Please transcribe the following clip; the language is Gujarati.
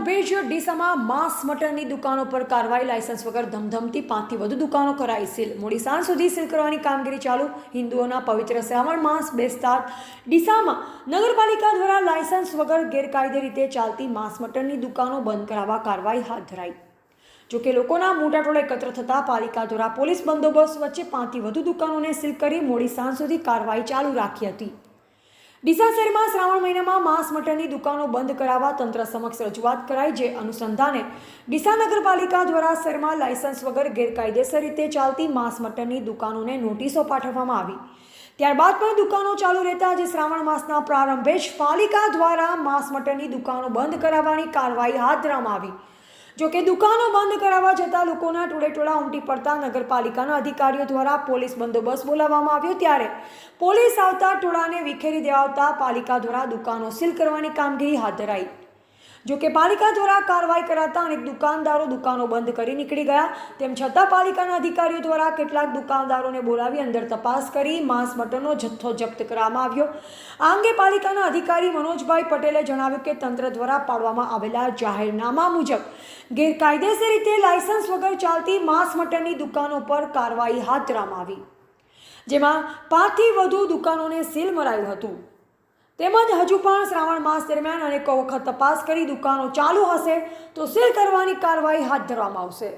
પ્રારંભે જ ડીસામાં માંસ મટનની દુકાનો પર કાર્યવાહી લાયસન્સ વગર ધમધમતી પાંચથી વધુ દુકાનો કરાઈ સીલ. મોડી સાંજ સુધી સીલ કરવાની કામગીરી ચાલુ. હિન્દુઓના પવિત્ર શ્રાવણ માસ બેસતા ડીસામાં નગરપાલિકા દ્વારા લાયસન્સ વગર ગેરકાયદે રીતે ચાલતી માંસ મટનની દુકાનો બંધ કરાવવા કાર્યવાહી હાથ ધરાઈ. જોકે લોકોના મોટા ટોળા એકત્ર થતાં પાલિકા દ્વારા પોલીસ બંદોબસ્ત વચ્ચે પાંચથી વધુ દુકાનોને સીલ કરી મોડી સાંજ સુધી કાર્યવાહી ચાલુ રાખી હતી. ડીસા શહેરમાં શ્રાવણ મહિનામાં માંસ મટનની દુકાનો બંધ કરાવવા તંત્ર સમક્ષ રજૂઆત કરાઈ જે અનુસંધાને ડીસા નગરપાલિકા દ્વારા શહેરમાં લાયસન્સ વગર ગેરકાયદેસર રીતે ચાલતી માંસ મટનની દુકાનોને નોટિસો પાઠવવામાં આવી. ત્યારબાદ પણ દુકાનો ચાલુ રહેતા આજે શ્રાવણ માસના પ્રારંભે જ પાલિકા દ્વારા માંસ મટનની દુકાનો બંધ કરાવવાની કાર્યવાહી હાથ ધરવામાં આવી. જોકે દુકાનો બંધ કરાવવા જતાં લોકોના ટોળેટોળા ઉમટી પડતા નગરપાલિકાના અધિકારીઓ દ્વારા પોલીસ બંદોબસ્ત બોલાવવામાં આવ્યો ત્યારે પોલીસ આવતા ટોળાને વિખેરી દેવાતા પાલિકા દ્વારા દુકાનો સીલ કરવાની કામગીરી હાથ ધરાઈ. જોકે પાલિકા દ્વારા કાર્યવાહી કરાતા અનેક દુકાનદારો દુકાનો બંધ કરી નીકળી ગયા. તેમ છતાં પાલિકાના અધિકારીઓ દ્વારા કેટલાક દુકાનદારોને બોલાવી અંદર તપાસ કરી માંસ મટનનો જથ્થો જપ્ત કરવામાં આવ્યો. આ અંગે પાલિકાના અધિકારી મનોજભાઈ પટેલે જણાવ્યું કે તંત્ર દ્વારા પાડવામાં આવેલા જાહેરનામા મુજબ ગેરકાયદેસર રીતે લાયસન્સ વગર ચાલતી માંસ મટનની દુકાનો પર કાર્યવાહી હાથ ધરવામાં આવી. જેમાં પાંચથી વધુ દુકાનોને સીલ મરાયું હતું. તેમજ હજુ પણ શ્રાવણ માસ દરમિયાન અનેકો વખત તપાસ કરી દુકાનો ચાલુ હશે તો સીલ કરવાની કાર્યવાહી હાથ ધરવામાં આવશે.